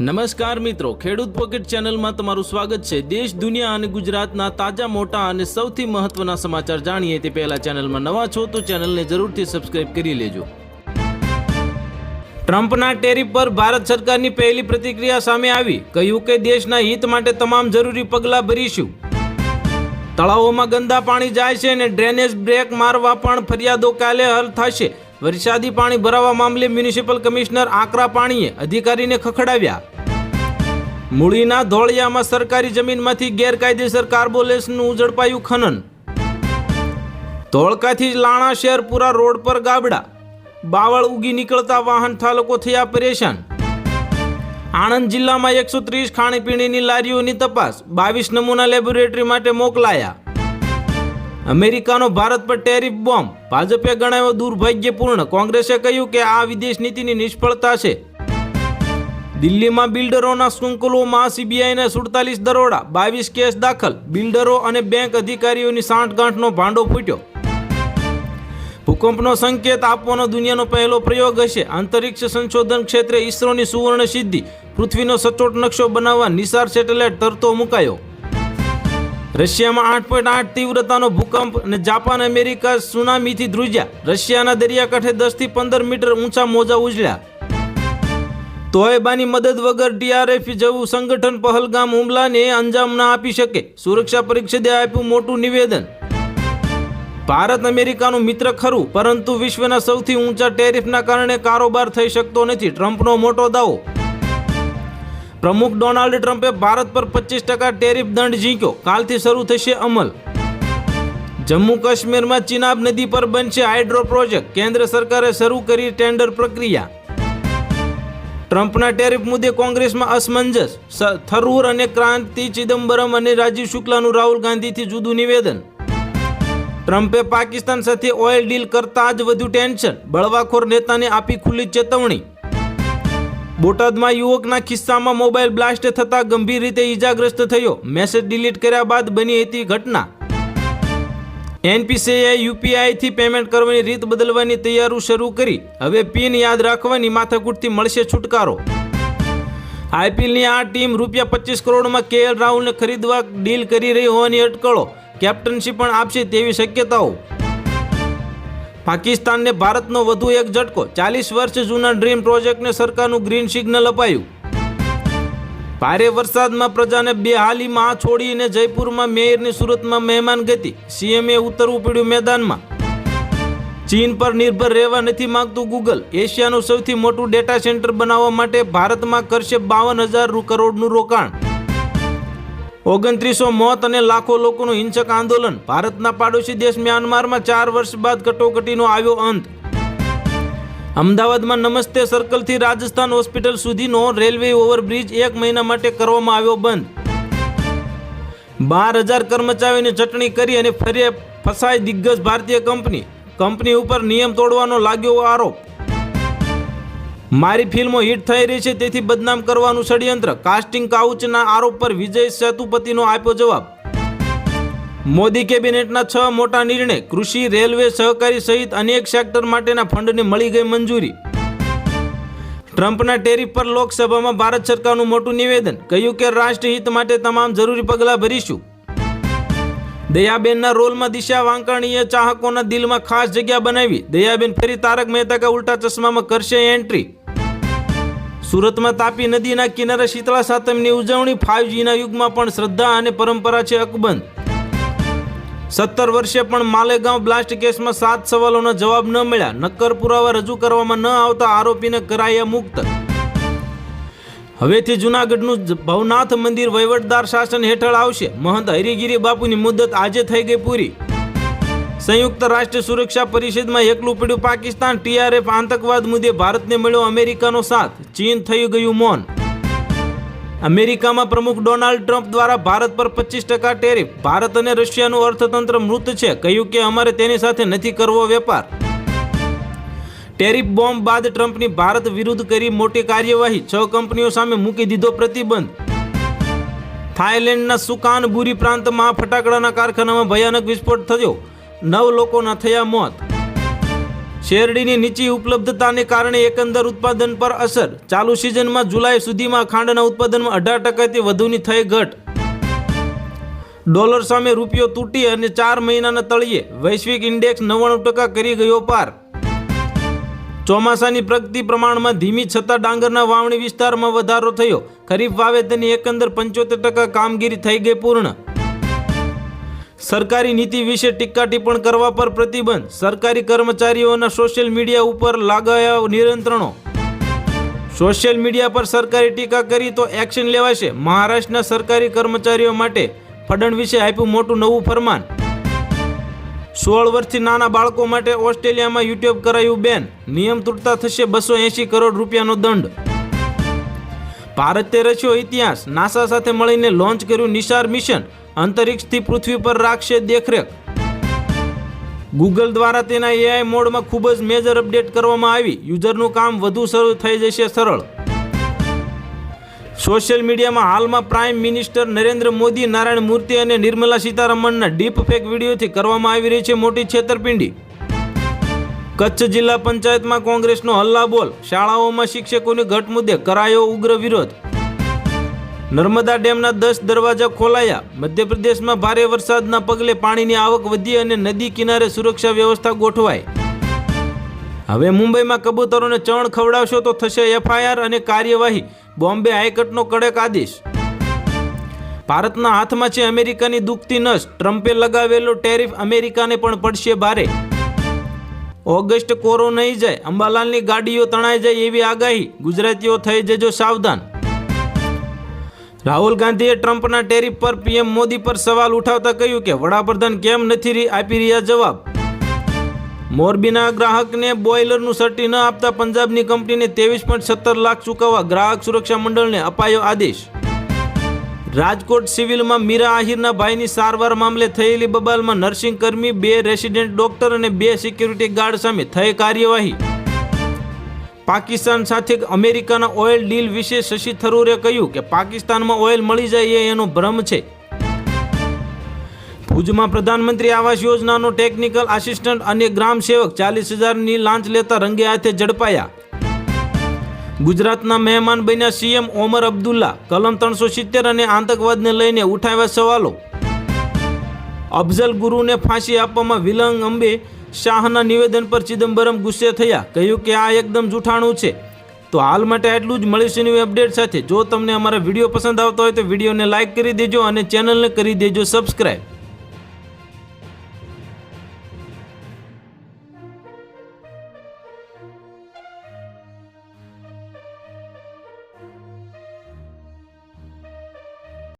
નમસ્કાર મિત્રો, ખેડૂત પોકેટ ચેનલમાં તમારું સ્વાગત છે. દેશ, દુનિયા અને ગુજરાતના તાજા, મોટા અને સૌથી મહત્વના સમાચાર જાણીએ તે પહેલા ચેનલમાં નવા છો તો ચેનલને જરૂરથી સબસ્ક્રાઇબ કરી લેજો. ટ્રમ્પના ટેરિફ પર ભારત સરકારની પહેલી પ્રતિક્રિયા સામે આવી. કહ્યું કે દેશના હિત માટે તમામ જરૂરી પગલાં ભરીશું. તળાવોમાં ગંદા પાણી જાય છે અને ડ્રેનેજ બ્રેક મારવા પણ ફરિયાદો કાલે હલ થશે. વરસાદી પાણી ભરાવા મામલે મ્યુનિસિપલ કમિશનર આકરા પાણીએ અધિકારીને ખખડાવ્યા. મૂળીના ધોળિયામાં સરકારી જમીનમાંથી ગેરકાયદેસર કાર્બોલેશનનું ઝડપાયું ખનન. ધોળકાથી લાણા શહેરપુરા રોડ પર ગાબડા. બાવળ ઉગી નીકળતા વાહન ચાલકો થયા પરેશાન. આણંદ જિલ્લામાં એકસો ત્રીસ ખાણીપીણીની લારીઓની તપાસ, બાવીસ નમૂના લેબોરેટરી માટે મોકલાયા. અમેરિકાનો ભારત પર ટેરિફ બોમ્બ. ભાજપે ગણાવ્યો દુર્ભાગ્યપૂર્ણ. કોંગ્રેસે કહ્યું કે આ વિદેશ નીતિની નિષ્ફળતા છે. દિલ્હીમાં બિલ્ડરોના સંકુલોમાં સીબીઆઈને સુડતાલીસ દરોડા, બાવીસ કેસ દાખલ. બિલ્ડરો અને બેંક અધિકારીઓની સાંઠગાંઠનો ભાંડો ફૂટ્યો. ભૂકંપનો સંકેત આપવાનો દુનિયાનો પહેલો પ્રયોગ હશે. અંતરિક્ષ સંશોધન ક્ષેત્રે ઈસરોની સુવર્ણ સિદ્ધિ, પૃથ્વીનો સચોટ નકશો બનાવવા નિસાર સેટેલાઇટ તરતો મુકાયો. રશિયામાં આઠ પોઈન્ટ આઠ તીવ્રતાનો ભૂકંપ અને જાપાન, અમેરિકા સુનામીથી ધ્રુજ્યા. રશિયાના દરિયાકાંઠે દસથી પંદર મીટર ઊંચા મોજા ઉજળ્યા. તોયબાની મદદ વગર ડીઆરએફ જેવું સંગઠન પહલગામ હુમલાને અંજામ ના આપી શકે. સુરક્ષા પરિષદે આપ્યું મોટું નિવેદન. ભારત, અમેરિકાનું મિત્ર ખરું, પરંતુ વિશ્વના સૌથી ઊંચા ટેરિફના કારણે કારોબાર થઈ શકતો નથી. ટ્રમ્પનો મોટો દાવો. પ્રમુખ ડોનાલ્ડ ટ્રમ્પે ભારત પર પચીસ ટકા ટેરિફ દંડ ઝીંક્યો. કાલથી શરૂ થશે અમલ. જમ્મુ કાશ્મીરમાં ચિનાબ નદી પર બનશે હાઇડ્રો પ્રોજેક્ટ. કેન્દ્ર સરકારે શરૂ કરી ટેન્ડર પ્રક્રિયા. ટ્રમ્પના ટેરિફ મુદ્દે કોંગ્રેસમાં અસમંજસ. થરૂર અને ક્રાંતિ, ચિદમ્બરમ અને રાજીવ શુક્લાનું રાહુલ ગાંધીથી જુદું નિવેદન. ટ્રમ્પે પાકિસ્તાન સાથે ઓઇલ ડીલ કરતા જ વધુ ટેન્શન. બળવાખોર નેતાને આપી ખુલ્લી ચેતવણી. બોટાદમાં યુવકના ખિસ્સામાં મોબાઈલ બ્લાસ્ટ થતા ગંભીર રીતે ઈજાગ્રસ્ત થયો. મેસેજ ડિલીટ કર્યા બાદ બની હતી ઘટના. એનપીસીએ યુપીઆઈથી પેમેન્ટ કરવાની રીત બદલવાની તૈયારી શરૂ કરી. હવે પિન યાદ રાખવાની માથાકૂટથી મળશે છુટકારો. આઈપીએલની આ ટીમ રૂપિયા પચીસ કરોડમાં કેએલ રાહુલને ખરીદવા ડીલ કરી રહી હોવાની અટકળો. કેપ્ટનશીપ પણ આપશે તેવી શક્યતાઓ. પાકિસ્તાનને ભારતનો વધુ એક ઝટકો. ચાલીસ વર્ષ જૂના ડ્રીમ પ્રોજેક્ટને સરકારનું ગ્રીન સિગ્નલ અપાયું. ભારે વરસાદમાં પ્રજાને બેહાલીમાં છોડીને જયપુરમાં મેયરની સુરતમાં મહેમાન ગતિ. સીએમએ ઉતરવું પડ્યું મેદાનમાં. ચીન પર નિર્ભર રહેવા નથી માંગતું ગૂગલ. એશિયાનું સૌથી મોટું ડેટા સેન્ટર બનાવવા માટે ભારતમાં કરશે બાવન હજાર કરોડનું રોકાણ. ઓગણત્રીસો મોત અને લાખો લોકોનું હિંસક આંદોલન. ભારતના પાડોશી દેશ મ્યાનમારમાં ચાર વર્ષ બાદ કટોકટીનો આવ્યો અંત. અમદાવાદમાં નમસ્તે સર્કલથી રાજસ્થાન હોસ્પિટલ સુધીનો રેલવે ઓવરબ્રિજ એક મહિના માટે કરવામાં આવ્યો બંધ. બાર હજાર કર્મચારીઓની ચટણી કરી અને ફરી ફસાઈ દિગ્ગજ ભારતીય કંપની. કંપની ઉપર નિયમ તોડવાનો લાગ્યો આરોપ. મારી ફિલ્મો હિટ થઈ રહી છે, તેથી બદનામ કરવાનું ષડયંત્ર. કાસ્ટિંગ કાઉચના આરોપ પર વિજય સેતુપતિનો આપ્યો જવાબ. મોદી કેબિનેટના છ મોટા નિર્ણય. કૃષિ, રેલવે, સહકારી સહિત અનેક સેક્ટર માટેના ફંડને મળી ગઈ મંજૂરી. ટ્રમ્પના ટેરિફ પર લોકસભામાં ભારત સરકારનું મોટું નિવેદન. કહ્યું કે રાષ્ટ્રહિત માટે તમામ જરૂરી પગલાં ભરીશું. દયાબેનના રોલમાં દિશા વાંકાણીએ ચાહકોના દિલમાં ખાસ જગ્યા બનાવી. દયાબેન ફરી તારક મહેતા કા ઉલ્ટા ચશ્મામાં કરશે એન્ટ્રી. સુરતમાં તાપી નદીના કિનારે શીતળા સાતમની ઉજવણી ફાઇવજીના યુગમાં પણ શ્રદ્ધા અને પરંપરા છે અકબંધ. સત્તર વર્ષે પણ માલેગાંવ બ્લાસ્ટ કેસમાં સાત સવાલોના જવાબ ન મળ્યા. નક્કર પુરાવા રજૂ કરવામાં ન આવતા આરોપીને કરાયા મુક્ત. હવેથી જૂનાગઢનું ભવનાથ મંદિર વહીવટદાર શાસન હેઠળ આવશે. મહંત હરિગીરી બાપુની મુદત આજે થઈ ગઈ પૂરી. સંયુક્ત રાષ્ટ્ર સુરક્ષા પરિષદમાં એકલું પડ્યું પાકિસ્તાન, ટીઆરએફ આતંકવાદ મુદ્દે ભારતને મળ્યો અમેરિકાનો સાથ. ચીન થયું ગયું મૌન. અમેરિકામાં પ્રમુખ ડોનાલ્ડ ટ્રમ્પ દ્વારા ભારત પર પચીસ ટકા ટેરિફ. ભારત અને રશિયાનું અર્થતંત્ર મૃત છે. કહ્યું કે અમારે તેની સાથે નથી કરવો વેપાર. ટેરિફ બોમ્બ બાદ ટ્રમ્પની ભારત વિરુદ્ધ કરી મોટી કાર્યવાહી. છ કંપનીઓ સામે મૂકી દીધો પ્રતિબંધ. થાઇલેન્ડના સુકાનબુરી પ્રાંતમાં ફટાકડાના કારખાનામાં ભયાનક વિસ્ફોટ થયો. નવ લોકોના થયા મોત. શેરડીની નીચી ઉપલબ્ધતાને કારણે એકંદર ઉત્પાદન પર અસર. ચાલુ સિઝનમાં જુલાઈ સુધીમાં ખાંડના ઉત્પાદનમાં અઢાર ટકાથી વધુની થઈ ઘટ. ડોલર સામે રૂપિયો તૂટી અને ચાર મહિનાના તળિયે વૈશ્વિક ઇન્ડેક્સ નવ્વાણું ટકા કરી ગયો પાર. ચોમાસાની પ્રગતિ પ્રમાણમાં ધીમી છતાં ડાંગરના વાવણી વિસ્તારમાં વધારો થયો. ખરીફ વાવેતરની એકંદર પંચોતેર ટકા કામગીરી થઈ ગઈ પૂર્ણ. સરકારી નીતિ વિશે ટીકા ટિપ્પણ કરવા પર પ્રતિબંધ. સરકારી કર્મચારીઓના સોશિયલ મીડિયા ઉપર લાગાયા નિયંત્રણો. સોશિયલ મીડિયા પર સરકારી ટીકા કરી તો એક્શન લેવાશે. મહારાષ્ટ્રના સરકારી કર્મચારીઓ માટે ફડણવીસે આપ્યું મોટું નવું ફરમાન. સોળ વર્ષથી નાના બાળકો માટે ઓસ્ટ્રેલિયામાં યુટ્યુબ કરાયું બેન. નિયમ તૂટતા થશે બસો એંશી કરોડ રૂપિયાનો દંડ. ભારતે રચ્યો ઇતિહાસ. નાસા સાથે મળીને લોન્ચ કર્યું નિશાર મિશન. અંતરિક્ષથી પૃથ્વી પર રાખશે દેખરેખ. ગૂગલ દ્વારા તેના એઆઈ મોડમાં ખૂબ જ મેજર અપડેટ કરવામાં આવી. યુઝરનું કામ વધુ શરૂ થઈ જશે સરળ. સોશિયલ મીડિયામાં હાલમાં પ્રાઇમ મિનિસ્ટર નરેન્દ્ર મોદી, નારાયણ મૂર્તિ અને નિર્મલા સીતારમણના ડીપ ફેક વિડીયોથી કરવામાં આવી રહી છે મોટી છેતરપિંડી. કચ્છ જિલ્લા પંચાયતમાં કોંગ્રેસનો હલ્લાબોલ શાળાઓમાં શિક્ષકોની ઘટ મુદ્દે કરાયો ઉગ્ર વિરોધ. નર્મદા ડેમના દસ દરવાજા ખોલાયા. મધ્યપ્રદેશમાં ભારે વરસાદના પગલે પાણીની આવક વધી અને નદી કિનારે સુરક્ષા વ્યવસ્થા ગોઠવાઈ. હવે મુંબઈમાં કબૂતરોને ચણ ખવડાવશો તો થશે એફઆઈઆર અને કાર્યવાહી. બોમ્બે હાઈકોર્ટનો કડક આદેશ. ભારતના હાથમાં છે અમેરિકાની દુખતી નસ. ટ્રમ્પે લગાવેલો ટેરિફ અમેરિકાને પણ પડશે ભારે. ઓગસ્ટ કોરો નહીં જાય. અંબાલાલની ગાડીઓ તણાઈ જાય એવી આગાહી. ગુજરાતીઓ થઈ જજો સાવધાન. રાહુલ ગાંધીએ ટ્રમ્પના ટેરિફ પર પીએમ મોદી પર સવાલ ઉઠાવતા કહ્યું કે વડાપ્રધાન કેમ નથી આપી રહ્યા જવાબ? મોરબીના ગ્રાહકને બોઇલરનું સર્ટી ન આપતા પંજાબની કંપનીને ત્રેવીસ પોઈન્ટ સત્તર લાખ ચૂકવવા ગ્રાહક સુરક્ષા મંડળને અપાયો આદેશ. રાજકોટ સિવિલમાં મીરા આહિરના ભાઈની સારવાર મામલે થયેલી બબાલમાં નર્સિંગ કર્મી, બે રેસિડેન્ટ ડોક્ટર અને બે સિક્યુરિટી ગાર્ડ સામે થઈ કાર્યવાહી. પાકિસ્તાન સાથે અમેરિકાના ઓઇલ ડીલ વિશે શશી થરૂરે કહ્યું કે પાકિસ્તાનમાં ઓઇલ મળી જાય એનો ભ્રમ છે. ભુજમાં પ્રધાનમંત્રી આવાસ યોજનાનો ટેકનિકલ આસિસ્ટન્ટ અને ગ્રામ સેવક ચાલીસ હજારની લાંચ લેતા રંગે હાથે ઝડપાયા. ગુજરાતના મહેમાન બન્યા સીએમ ઓમર અબ્દુલ્લા, કલમ ત્રણસો સિત્તેર અને આતંકવાદને લઈને ઉઠાવ્યા સવાલો. અફઝલ ગુરુને ફાંસી આપવામાં વિલંગ અંબે શાહના નિવેદન પર ચિદમ્બરમ ગુસ્સે થયા, કહ્યું કે આ એકદમ જૂઠાણું છે. તો હાલ માટે આટલું જ. મળીશું નવી અપડેટ સાથે. જો તમને અમારા વીડિયો પસંદ આવતો હોય તો વિડીયોને લાઇક કરી દેજો અને ચેનલને કરી દેજો સબસ્ક્રાઈબ